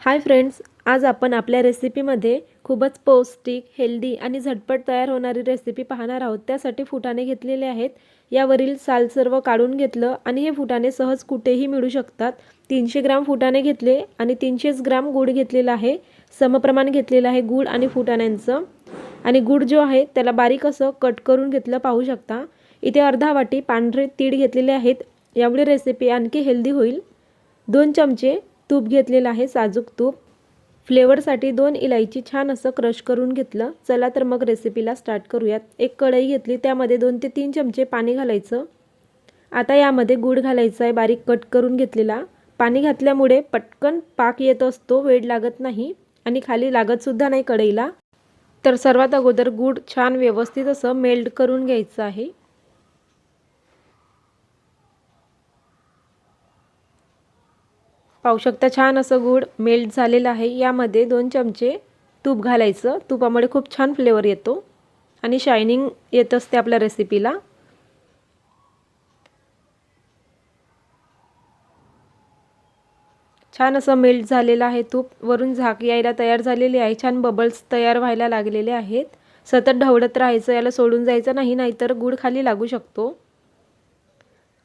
Hi friends आज आपण आपल्या रेसिपीमध्ये खूपच पौष्टिक हेल्दी आणि झटपट तयार होणारी रेसिपी पाहणार आहोत. त्यासाठी फुटाणे घेतलेले आहेत. यावरील साल सर्व काढून घेतलं आणि हे फुटाणे सहज कुठेही मिळू शकतात. तीनशे ग्राम फुटाणे घेतले आणि तीनशेच ग्राम गूळ घेतलेला आहे. समप्रमाण घेतलेलं आहे गूळ आणि फुटाण्यांचं. आणि गूळ जो आहे त्याला बारीक असं कट करून घेतलं पाहू शकता. इथे अर्धा वाटी पांढरे तीळ घेतलेले आहेत. यामुळे रेसिपी आणखी हेल्दी होईल. दोन चमचे तूप घेतलेलं आहे साजूक तूप. फ्लेवरसाठी दोन इलायची छान असं क्रश करून घेतलं. चला तर मग रेसिपीला स्टार्ट करूयात. एक कढई घेतली त्यामध्ये दोन ते तीन चमचे पाणी घालायचं. आता यामध्ये गूळ घालायचं आहे बारीक कट करून घेतलेला. पाणी घातल्यामुळे पटकन पाक येत असतो वेळ लागत नाही आणि खाली लागतसुद्धा नाही कढईला. तर सर्वात अगोदर गूळ छान व्यवस्थित असं मेल्ट करून घ्यायचं आहे. पाहू शकता छान असं गूळ मेल्ट झालेलं आहे. यामध्ये दोन चमचे तूप घालायचं. तुपामुळे खूप छान फ्लेवर येतो आणि शायनिंग येत असते आपल्या रेसिपीला छान असं मेल्ट झालेलं आहे तूप. वरून झाक यायला तयार झालेली आहे. छान बबल्स तयार व्हायला लागलेले आहेत. सतत ढवळत राहायचं याला सोडून जायचं नाही नाहीतर गूळ खाली लागू शकतो.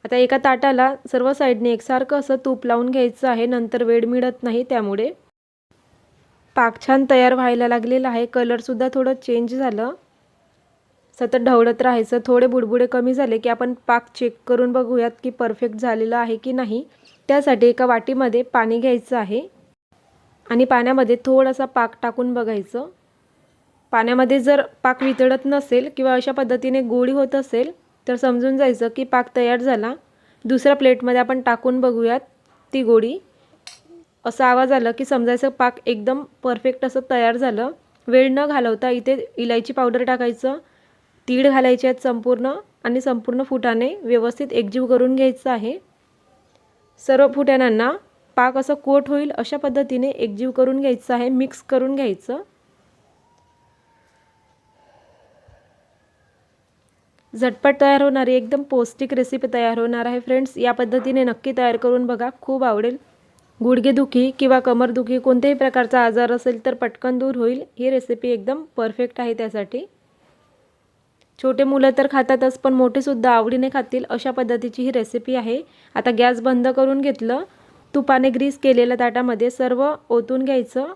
आता एका ताटाला सर्व साईडने एकसारखं असं तूप लावून घ्यायचं आहे. नंतर वेळ मिळत नाही त्यामुळे. पाक छान तयार व्हायला लागलेला आहे. कलरसुद्धा थोडं चेंज झालं. सतत ढवळत राहायचं. थोडे बुडबुडे कमी झाले की आपण पाक चेक करून बघूयात की परफेक्ट झालेलं आहे की नाही. त्यासाठी एका वाटीमध्ये पाणी घ्यायचं आहे. आणि पाण्यामध्ये थोडासा पाक टाकून बघायचं. पाण्यामध्ये जर पाक वितळत नसेल किंवा अशा पद्धतीने गोळी होत असेल तर समजून जायचं की पाक तयार झाला. दुसऱ्या प्लेटमध्ये आपण टाकून बघूयात ती गोडी. असा आवाज आला की समजायचं पाक एकदम परफेक्ट असं तयार झालं. वेळ न घालवता इथे इलायची पावडर टाकायचं. तीळ घालायचे आहेत संपूर्ण आणि संपूर्ण फुटाने व्यवस्थित एकजीव करून घ्यायचं आहे. सर्व फुटाण्यांना पाक असं कोट होईल अशा पद्धतीने एकजीव करून घ्यायचं आहे मिक्स करून घ्यायचं. झटपट तयार होणारी एकदम पौष्टिक रेसिपी तयार होणार आहे फ्रेंड्स या पद्धतीने नक्की तयार करून बघा. खूप आवडेल. गुडघेदुखी किंवा कमरदुखी कोणत्याही प्रकारचा आजार असेल तर पटकन दूर होईल. ही रेसिपी एकदम परफेक्ट आहे त्यासाठी. छोटे मुलं तर खातातच पण मोठेसुद्धा आवडीने खातील अशा पद्धतीची ही रेसिपी आहे. आता गॅस बंद करून घेतलं. तुपाने ग्रीस केलेल्या ताटामध्ये सर्व ओतून घ्यायचं.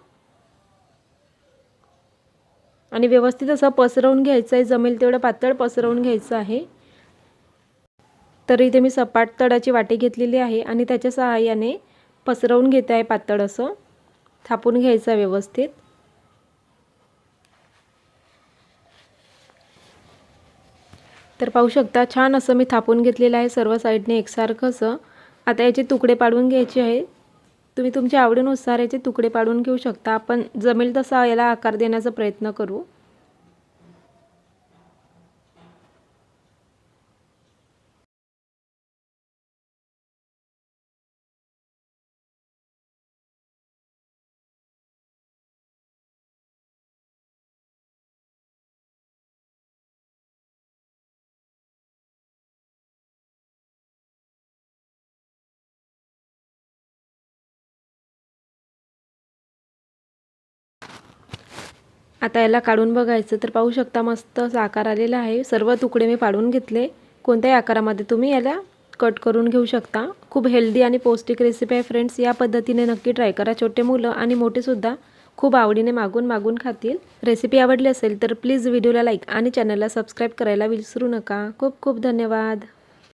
आणि व्यवस्थित असं पसरवून घ्यायचं आहे. जमेल तेवढं पातळ पसरवून घ्यायचं आहे. तर इथे मी सपाट तडाची वाटी घेतलेली आहे आणि त्याच्या सहाय्याने पसरवून घेते आहे पातळ असं. थापून घ्यायचं आहे व्यवस्थित. तर पाहू शकता छान असं मी थापून घेतलेलं आहे. सर्व साईडने एकसारखं असं. आता याचे तुकडे पाडून घ्यायचे आहे तुम्ही तुमच्या आवडीनुसार याचे तुकडे पाडून घेऊ शकता. आपण जमेल तसा याला आकार देण्याचा प्रयत्न करू. आता याला काढून बघायचं तर पाहू शकता मस्त असा आकार आलेला आहे. सर्व तुकडे मी पाडून घेतले. कोणत्याही आकारामध्ये तुम्ही याला कट करून घेऊ शकता. खूप हेल्दी आणि पौष्टिक रेसिपी आहे फ्रेंड्स या पद्धतीने नक्की ट्राय करा. छोटे मुलं आणि मोठेसुद्धा खूप आवडीने मागून मागून खातील. रेसिपी आवडली असेल तर प्लीज व्हिडिओला लाईक आणि चॅनलला सबस्क्राईब करायला विसरू नका. खूप खूप धन्यवाद.